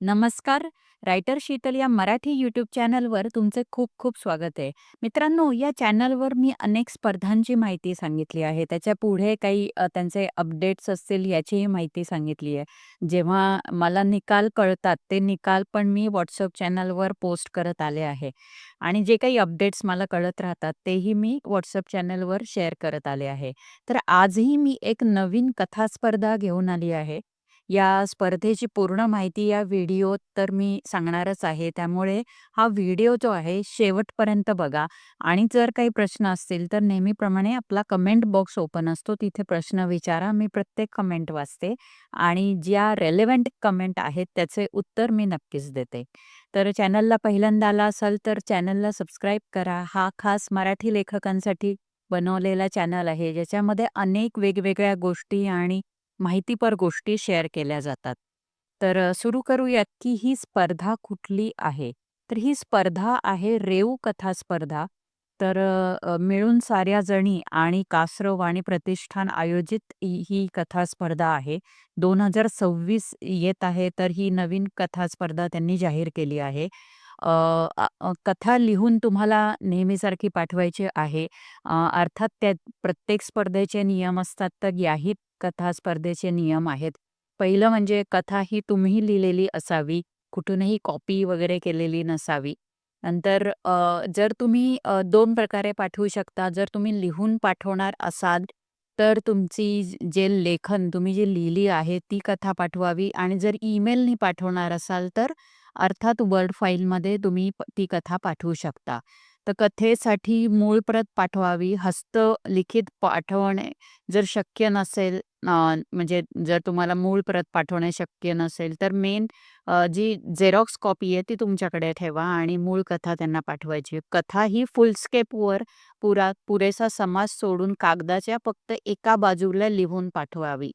नमस्कार. रायटर शीतल या मराठी यूट्यूब चॅनलवर तुमचे खूप खूप स्वागत आहे. मित्रांनो, या चॅनलवर मी अनेक स्पर्धांची माहिती सांगितली आहे. त्याच्या पुढे काही अ, त्यांचे अपडेट्स असतील याचीही माहिती सांगितली आहे. जेव्हा मला निकाल कळतात, ते निकाल पण मी व्हॉट्सअप चॅनलवर पोस्ट करत आले आहे. आणि जे काही अपडेट्स मला कळत राहतात, तेही मी व्हॉट्सअप चॅनलवर शेअर करत आले आहे. तर आजही मी एक नवीन कथा स्पर्धा घेऊन आली आहे. या स्पर्धेची पूर्ण माहिती या व्हिडिओत तर मी सांगणारच आहे. त्यामुळे हा व्हिडिओ जो आहे शेवटपर्यंत बघा आणि जर काही प्रश्न असतील तर नेहमीप्रमाणे आपला कमेंट बॉक्स ओपन असतो. तिथे प्रश्न विचारा. मी प्रत्येक कमेंट वाचते आणि ज्या रेलेव्हंट कमेंट आहेत त्याचे उत्तर मी नक्कीच देते. तर चॅनलला पहिल्यांदा आला असाल तर चॅनलला सबस्क्राईब करा. हा खास मराठी लेखकांसाठी बनवलेला चॅनल आहे, ज्याच्यामध्ये अनेक वेगवेगळ्या गोष्टी आणि माहितीपर गोष्टी शेअर केल्या जातात. तर सुरू करूयात की ही स्पर्धा कुठली आहे? तर ही स्पर्धा आहे रेऊ कथा स्पर्धा. तर मिळून साऱ्या जणी आणि कासरव वाणी प्रतिष्ठान आयोजित ही कथा स्पर्धा आहे. 2026 येत आहे, तर ही नवीन कथा स्पर्धा त्यांनी जाहीर केली आहे. कथा लिहून तुम्हाला नेहमीसारखी पाठवायची आहे. अर्थात त्यात प्रत्येक स्पर्धेचे नियम असतात, तर याही कथा स्पर्धेचे नियम आहेत. पहिलं म्हणजे कथा ही तुम्ही लिहिलेली असावी, कुठूनही कॉपी वगैरे केलेली नसावी. नंतर जर तुम्ही दोन प्रकारे पाठवू शकता. जर तुम्ही लिहून पाठवणार असाल, तर तुमची जे लेखन तुम्ही जी लिहिली आहे ती कथा पाठवावी आणि जर ईमेलनी पाठवणार असाल, तर अर्थात वर्ड फाईलमध्ये तुम्ही ती कथा पाठवू शकता. तर कथेसाठी मूळ प्रत पाठवावी. हस्तलिखित पाठवणे जर शक्य नसेल म्हणजे जर तुम्हाला मूळ प्रत पाठवणे शक्य नसेल, तर मेन जी झेरॉक्स कॉपी आहे ती तुमच्याकडे ठेवा आणि मूळ कथा त्यांना पाठवायची. कथा ही फुलस्केपवर पुरा पुरेसा समाज सोडून कागदाच्या फक्त एका बाजूला लिहून पाठवावी.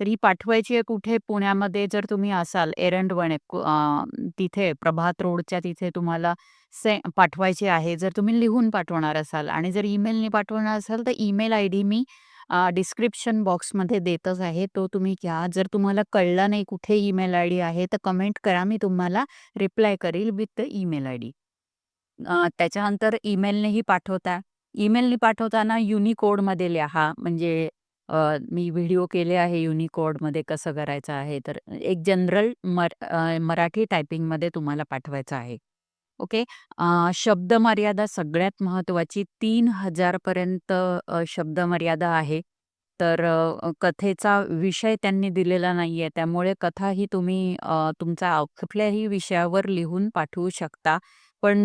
तर ही पाठवायची आहे कुठे? पुण्यामध्ये जर तुम्ही असाल एरंडवणे कु अ, तिथे प्रभात रोडच्या तिथे तुम्हाला से पाठवायची आहे. जर तुम्ही लिहून पाठवणार असाल आणि जर ईमेलने पाठवणार असाल, तर ईमेल आयडी मी अ, डिस्क्रिप्शन बॉक्समध्ये देतच आहे. तो तुम्ही घ्या. जर तुम्हाला कळलं नाही कुठे ईमेल आयडी आहे, तर कमेंट करा. मी तुम्हाला रिप्लाय करेल विथ द ईमेल आयडी. अ, त्याच्यानंतर ईमेलनेही पाठवता. ईमेलने पाठवताना युनिकोडमध्ये लिहा. म्हणजे अ, मी व्हिडिओ केले आहे युनिकोडमध्ये कसं करायचं आहे. तर एक जनरल मर अ, मराठी टायपिंगमध्ये तुम्हाला पाठवायचं आहे. ओके. अ, शब्दमर्यादा सगळ्यात महत्त्वाची 3000 पर्यंत अ, शब्दमर्यादा आहे. तर अ, कथेचा विषय त्यांनी दिलेला नाहीये. त्यामुळे कथा ही तुम्ही अ, तुमचा कुठल्याही विषयावर लिहून पाठवू शकता. पण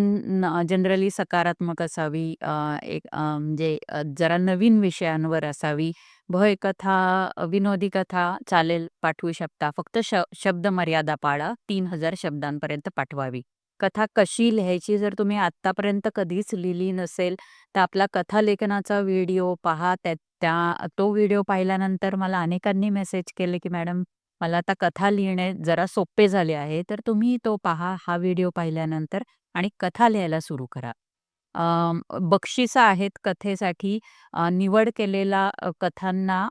जनरली सकारात्मक असावी. अ, एक अ, म्हणजे अ, जरा नवीन विषयांवर असावी. भयकथा, अ, विनोदी कथा चालेल, पाठवू शकता. फक्त श शब्दमर्यादा पाळा. 3000 शब्दांपर्यंत पाठवावी. कथा कशी लिहायची जर तुम्ही आत्तापर्यंत कधीच लिहिली नसेल, तर आपला कथालेखनाचा व्हिडिओ पहा. त्या त्या तो व्हिडिओ पाहिल्यानंतर मला अनेकांनी मेसेज केले, की "मॅडम, मला आता कथा लिहिणे जरा सोपे झाले आहे." तर तुम्ही तो पहा हा व्हिडिओ पाहिल्यानंतर आणि कथा लिहायला सुरू करा. बक्षिसं आहेत कथेसाठी. निवड केलेल्या कथांना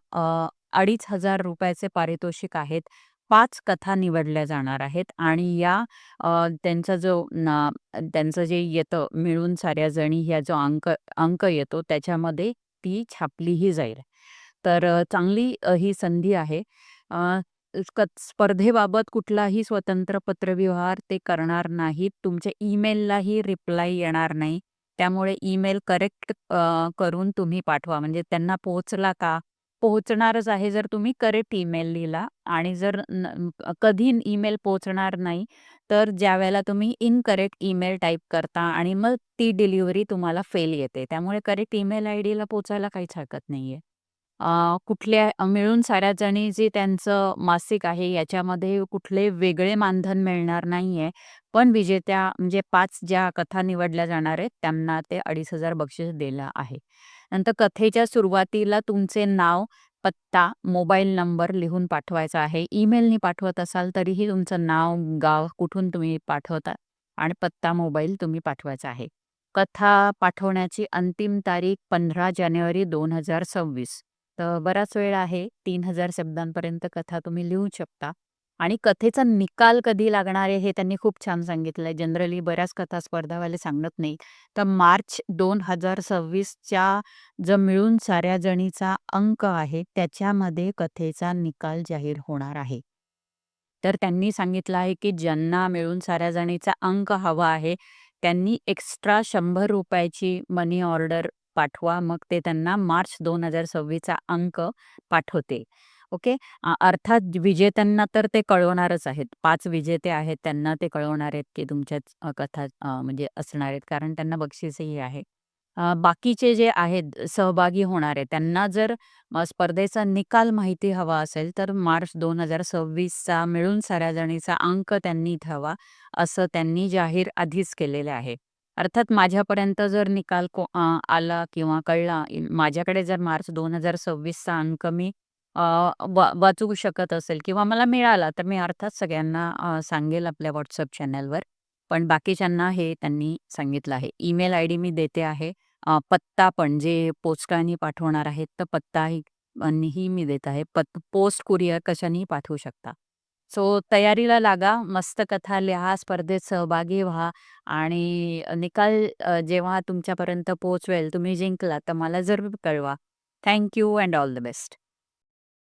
अडीच हजार रुपयाचे पारितोषिक आहेत. पाच कथा निवडल्या जाणार आहेत आणि या अ, त्यांचा जो ना त्यांचं जे येतं मिळून साऱ्या जणी ह्या जो अंक अंक येतो त्याच्यामध्ये ती छापलीही जाईल. तर अ, चांगली अ, ही संधी आहे. अ, क स्पर्धेबाबत कुठलाही स्वतंत्र पत्रव्यवहार ते करणार नाहीत. तुमच्या ईमेललाही रिप्लाय येणार नाही. त्यामुळे ईमेल करेक्ट अ, करून तुम्ही पाठवा. म्हणजे त्यांना पोहोचला का? पोहोचणारच आहे जर तुम्ही करेक्ट ईमेल लिहिला आणि जर न कधी ईमेल पोहोचणार नाही, तर ज्यावेळेला तुम्ही इनकरेक्ट ईमेल टाईप करता आणि मग ती डिलिव्हरी तुम्हाला फेल येते. त्यामुळे करेक्ट ईमेल आयडीला पोचायला काहीच हरकत नाहीये. कुठल्या मिळून साऱ्या जणी जे त्यांचं मासिक आहे याच्यामध्ये कुठले वेगळे मानधन मिळणार नाहीये. पण विजेत्या म्हणजे 5 ज्या कथा निवडल्या जाणार आहेत त्यांना ते 2500 बक्षीस दिलं आहे. नंतर कथेच्या सुरुवातीला तुमचे नाव, पत्ता, मोबाईल नंबर लिहून पाठवायचा आहे. ईमेलनी पाठवत असाल तरीही तुमचं नाव, गाव, कुठून तुम्ही पाठवता आणि पत्ता, मोबाईल तुम्ही पाठवायचा आहे. कथा पाठवण्याची अंतिम तारीख 15 जानेवारी 2026. तर बराच वेळ आहे. 3000 शब्दांपर्यंत कथा तुम्ही लिहू शकता आणि कथेचा निकाल कधी लागणार आहे हे त्यांनी खूप छान सांगितलंय. जनरली बऱ्याच कथा स्पर्धावाले सांगत नाही. तर मार्च 2026च्या जो मिळून साऱ्या जणीचा अंक आहे, त्याच्यामध्ये कथेचा निकाल जाहीर होणार आहे. तर त्यांनी सांगितलं आहे, की ज्यांना मिळून साऱ्या जणीचा अंक हवा आहे, त्यांनी एक्स्ट्रा ₹100 ची मनी ऑर्डर पाठवा. मग ते त्यांना मार्च 2026चा अंक पाठवते. ओके. अर्थात विजेत्यांना तर ते कळवणारच आहेत. पाच विजेते आहेत त्यांना ते कळवणार आहेत, की तुमच्या कथा म्हणजे असणार आहेत कारण त्यांना बक्षीसही आहे. बाकीचे जे आहेत सहभागी होणारे त्यांना जर स्पर्धेचा निकाल माहिती हवा असेल, तर मार्च 2026चा मिळून साऱ्या जणीचा अंक त्यांनी इथे हवा, असं त्यांनी जाहीर आधीच केलेलं आहे. अर्थात माझ्यापर्यंत जर निकाल को अ, आला किंवा कळला, माझ्याकडे जर मार्च 2026चा अंक मी अ, वा वाचू शकत असेल किंवा मला मिळाला, तर मी अर्थात सगळ्यांना अ, सांगेल आपल्या WhatsApp चॅनलवर. पण बाकीच्यांना हे त्यांनी सांगितलं आहे. ईमेल आयडी मी देते आहे. अ, पत्ता पण जे पोस्टाने पाठवणार आहेत, तर पत्ताही आणि ही मी देत आहे. पत पोस्ट कुरिअर कशानेही पाठवू शकता. सो तयारीला लागा. मस्त कथा लिहा, स्पर्धेत सहभागी व्हा आणि निकाल अ, जेव्हा तुमच्यापर्यंत पोहोचवेल, तुम्ही जिंकला तर मला जरूर कळवा. Thank you and all the best.